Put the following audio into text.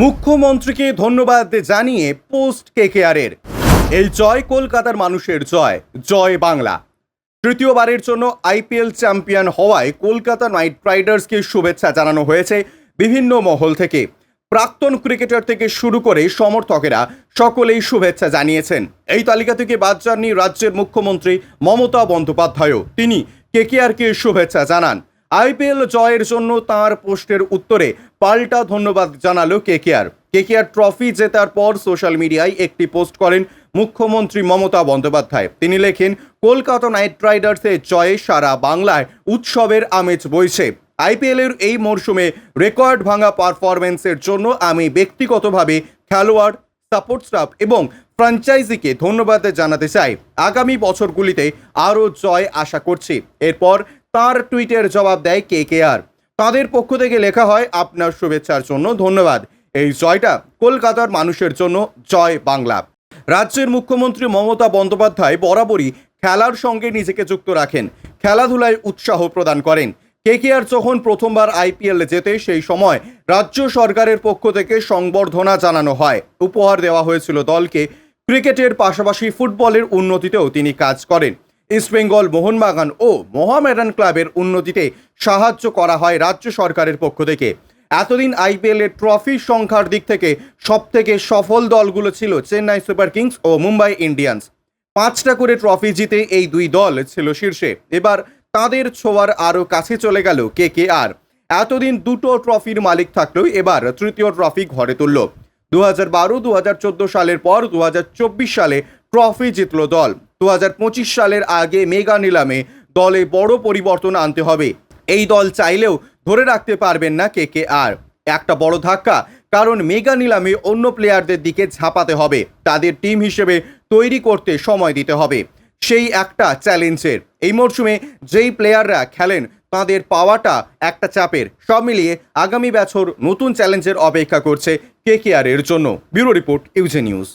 মুখ্যমন্ত্রীকে ধন্যবাদ জানিয়ে পোস্ট কেকেআরের। এই জয় কলকাতার মানুষের জয় জয় বাংলা। তৃতীয়বারের জন্য আইপিএল চ্যাম্পিয়ন হওয়ায় কলকাতা নাইট রাইডার্সকে শুভেচ্ছা জানানো হয়েছে বিভিন্ন মহল থেকে। প্রাক্তন ক্রিকেটার থেকে শুরু করে সমর্থকেরা সকলেই শুভেচ্ছা জানিয়েছেন। এই তালিকা থেকে বাদ যাননি রাজ্যের মুখ্যমন্ত্রী মমতা বন্দ্যোপাধ্যায়ও। তিনি কেকেআরকে শুভেচ্ছা জানান। আইপিএল জয়ের জন্য তার পোস্টের উত্তরে পাল্টা ধন্যবাদ জানালো কেকেআর। কেকেআর ট্রফি জেতার পর সোশ্যাল মিডিয়ায় একটি পোস্ট করেন মুখ্যমন্ত্রী মমতা বন্দ্যোপাধ্যায়। তিনি লেখেন, কলকাতা নাইট রাইডার্সের জয়ে সারা বাংলায় উৎসবের আমেজ বইছে। আইপিএলের এই মরশুমে রেকর্ড ভাঙা পারফরমেন্সের জন্য আমি ব্যক্তিগতভাবে খেলোয়াড়, সাপোর্ট স্টাফ এবং ফ্র্যাঞ্চাইজিকে ধন্যবাদ জানাতে চাই। আগামী বছরগুলিতে আরও জয় আশা করছি। এরপর তার টুইটের জবাব দেয় কে কে আর। তাদের পক্ষ থেকে লেখা হয়, আপনার শুভেচ্ছার জন্য ধন্যবাদ। এই জয়টা কলকাতার মানুষের জন্য জয় বাংলা। রাজ্যের মুখ্যমন্ত্রী মমতা বন্দ্যোপাধ্যায় বরাবরই খেলার সঙ্গে নিজেকে যুক্ত রাখেন, খেলাধুলায় উৎসাহ প্রদান করেন। কেকেআর যখন প্রথমবার আইপিএল জেতে সেই সময় রাজ্য সরকারের পক্ষ থেকে সংবর্ধনা জানানো হয়। উপহার দেওয়া হয়েছিল দলকে। ক্রিকেটের পাশাপাশি ফুটবলের উন্নতিতেও তিনি কাজ করেন। ইস্টবেঙ্গল মোহনবাগান ও মোহামেডান ক্লাবের উন্নতিতে সাহায্য করা হয় রাজ্য সরকারের পক্ষ থেকে। এতদিন আইপিএলের ট্রফির সংখ্যার দিক থেকে সবথেকে সফল দলগুলো ছিল চেন্নাই সুপার কিংস ও মুম্বাই ইন্ডিয়ান্স। পাঁচটা করে ট্রফি জিতে এই দুই দল ছিল শীর্ষে। এবার তাদের ছোঁয়ার আরও কাছে চলে গেল কে কে আর। এতদিন দুটো ট্রফির মালিক থাকলেও এবার তৃতীয় ট্রফি ঘরে তুলল। দু হাজার বারো সালের পর দু হাজার চব্বিশ সালে ট্রফি জিতল দল। দু হাজার পঁচিশ সালের আগে মেগা নিলামে দলে বড় পরিবর্তন আনতে হবে। এই দল চাইলেও ধরে রাখতে পারবেন না কে কে আর একটা বড় ধাক্কা, কারণ মেগা নিলামে অন্য প্লেয়ারদের দিকে ঝাঁপাতে হবে। তাদের টিম হিসেবে তৈরি করতে সময় দিতে হবে। সেই একটা চ্যালেঞ্জের। এই মরশুমে যেই প্লেয়াররা খেলেন, তাদের পাওয়াটা একটা চাপের। সব মিলিয়ে আগামী বছর নতুন চ্যালেঞ্জের অপেক্ষা করছে কে কে আর এর জন্য। ব্যুরো রিপোর্ট, ইউজে নিউজ।